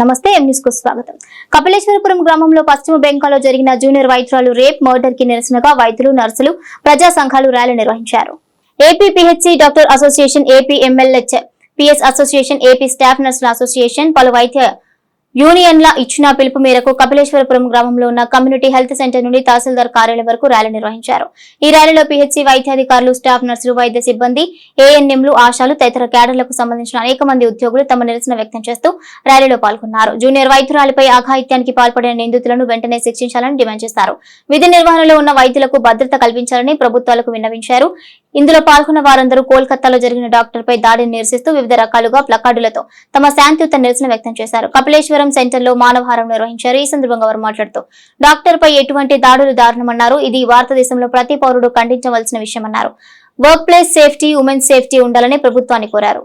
నమస్తే ఎం కు స్వాగతం. కపిలేశ్వరపురం గ్రామంలో పశ్చిమ బెంగాల్లో జరిగిన జూనియర్ వైద్యురాలు రేప్ మర్డర్కి నిరసనగా వైద్యులు నర్సులు ప్రజా సంఘాలు ర్యాలీ నిర్వహించారు. AP PHC doctor association AP MLH PS association AP staff నర్సుల association పలు వైద్య యూనియన్ల ఇచ్చిన పిలుపు మేరకు కపిలేశ్వరపురం గ్రామంలో ఉన్న కమ్యూనిటీ హెల్త్ సెంటర్ నుండి తహసీల్దార్ కార్యాలయం వరకు ర్యాలీ నిర్వహించారు. ఈ ర్యాలీలో పిహెచ్సి వైద్యాధికారులు స్టాఫ్ నర్సులు వైద్య సిబ్బంది ఏఎన్ఎంలు ఆశాలు తదితర క్యాడర్లకు సంబంధించిన అనేక మంది ఉద్యోగులు తమ నిరసన వ్యక్తం చేస్తూ ర్యాలీలో పాల్గొన్నారు. జూనియర్ వైద్యురాలిపై అఘాయిత్యానికి పాల్పడిన నిందితులను వెంటనే శిక్షించాలని డిమాండ్ చేశారు విధి నిర్వహణలో ఉన్న వైద్యులకు భద్రత కల్పించాలని ప్రభుత్వాలకు విన్నవించారు. ఇందులో పాల్గొన్న వారందరూ కోల్కతాలో జరిగిన డాక్టర్ పై దాడిని నిరసిస్తూ వివిధ రకాలుగా ప్లకార్డులతో తమ శాంతియుత నిరసన వ్యక్తం చేశారు. కపిలేశ్వరం సెంటర్లో మానవహారం నిర్వహించారు. ఈ సందర్భంగా వారు మాట్లాడుతూ డాక్టర్ పై ఎటువంటి దాడులు దారుణమన్నారు. ఇది భారతదేశంలో ప్రతి పౌరుడు ఖండించవలసిన విషయమన్నారు. Workplace safety women safety ఉండాలని ప్రభుత్వాన్ని కోరారు.